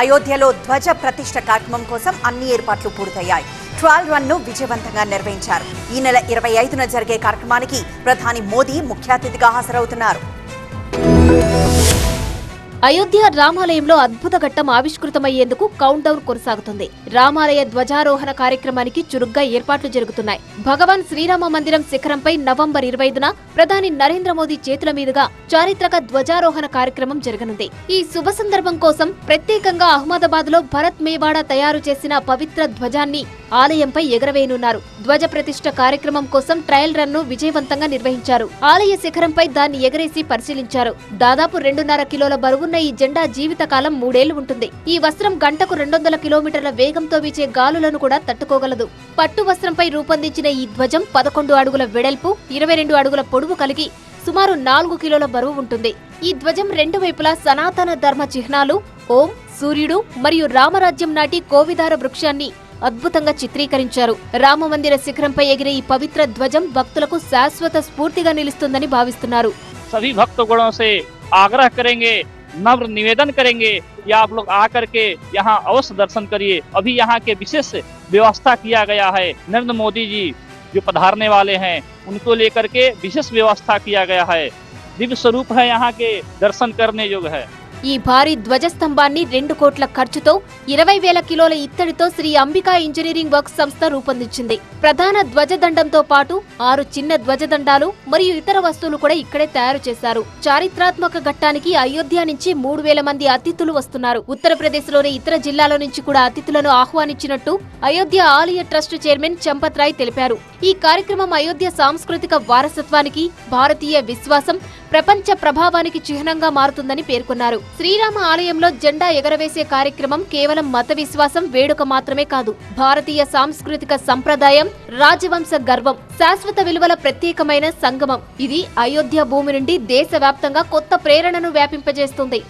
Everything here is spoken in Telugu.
అయోధ్యలో ధ్వజ ప్రతిష్ట కార్యక్రమం కోసం అన్ని ఏర్పాట్లు పూర్తయ్యాయి. ట్రాల్ రన్ను విజయవంతంగా నిర్వహించారు. ఈ నెల ఇరవై ఐదున జరిగే కార్యక్రమానికి ప్రధాని మోదీ ముఖ్య అతిథిగా హాజరవుతున్నారు. అయోధ్య రామాలయంలో అద్భుత ఘట్టం ఆవిష్కృతమయ్యేందుకు కౌంట్ డౌన్ కొనసాగుతుంది. రామాలయ ధ్వజారోహణ కార్యక్రమానికి చురుగ్గా ఏర్పాట్లు జరుగుతున్నాయి. భగవాన్ శ్రీరామ మందిరం శిఖరంపై నవంబర్ ఇరవై ఐదున ప్రధాని నరేంద్ర మోదీ చేతుల మీదుగా చారిత్రక ధ్వజారోహణ కార్యక్రమం జరగనుంది. ఈ శుభ సందర్భం కోసం ప్రత్యేకంగా అహ్మదాబాద్లో భరత్ మేవాడా తయారు చేసిన పవిత్ర ధ్వజాన్ని ఆలయంపై ఎగరవేయనున్నారు. ధ్వజ ప్రతిష్ట కార్యక్రమం కోసం ట్రయల్ రన్ను విజయవంతంగా నిర్వహించారు. ఆలయ శిఖరంపై దాన్ని ఎగరేసి పరిశీలించారు. దాదాపు రెండున్నర కిలోల బరువున్న ఈ జెండా జీవితకాలం మూడేళ్ళు ఉంటుంది. ఈ వస్త్రం గంటకు రెండొందల కిలోమీటర్ల వేగంతో వీచే గాలులను కూడా తట్టుకోగలదు. పట్టు వస్త్రంపై రూపొందించిన ఈ ధ్వజం పదకొండు అడుగుల వెడల్పు ఇరవై రెండు అడుగుల పొడవు కలిగి సుమారు నాలుగు కిలోల బరువు ఉంటుంది. ఈ ధ్వజం రెండు వైపులా సనాతన ధర్మ చిహ్నాలు ఓం సూర్యుడు మరియు రామరాజ్యం నాటి కోవిదార వృక్షాన్ని అద్భుతంగా చిత్రీకరించారు రామమందిర శిఖరంపై ఎగిరే ఈ పవిత్ర ధ్వజం భక్తులకు శాశ్వత స్ఫూర్తిగా నిలుస్తుందని భావిస్తున్నారు सभी भक्त गणों से आग्रह करेंगे नम्र निवेदन करेंगे कि आप लोग आकर के यहाँ अवश्य दर्शन करिए अभी यहाँ के विशेष व्यवस्था किया गया है नरेंद्र मोदी जी जो पधारने वाले हैं उनको लेकर के विशेष व्यवस्था किया गया है दिव्य स्वरूप है यहाँ के दर्शन करने योग्य है ఈ భారీ ధ్వజస్తంభాన్ని రెండు కోట్ల ఖర్చుతో ఇరవై వేల కిలోల ఇత్తడితో శ్రీ అంబికా ఇంజనీరింగ్ వర్క్స్ సంస్థ రూపొందించింది. ప్రధాన ధ్వజదండంతో పాటు ఆరు చిన్న ధ్వజదండాలు మరియు ఇతర వస్తువులు కూడా ఇక్కడే తయారు చేశారు. చారిత్రాత్మక ఘట్టానికి అయోధ్య నుంచి మూడు వేల మంది అతిథులు వస్తున్నారు. ఉత్తరప్రదేశ్లోని ఇతర జిల్లాల నుంచి కూడా అతిథులను ఆహ్వానించినట్టు అయోధ్య ఆలయ ట్రస్ట్ చైర్మన్ చంపత్ రాయ్ తెలిపారు. ఈ కార్యక్రమం అయోధ్య సాంస్కృతిక వారసత్వానికి భారతీయ విశ్వాసం ప్రపంచ ప్రభావానికి చిహ్నంగా మారుతుందని పేర్కొన్నారు. శ్రీరామ ఆలయంలో జెండా ఎగరవేసే కార్యక్రమం కేవలం మత విశ్వాసం వేడుక మాత్రమే కాదు. భారతీయ సాంస్కృతిక సంప్రదాయం రాజవంశ గర్వం శాశ్వత విలువల ప్రత్యేకమైన సంగమం. ఇది అయోధ్య భూమి నుండి దేశవ్యాప్తంగా కొత్త ప్రేరణను వ్యాపింపజేస్తుంది.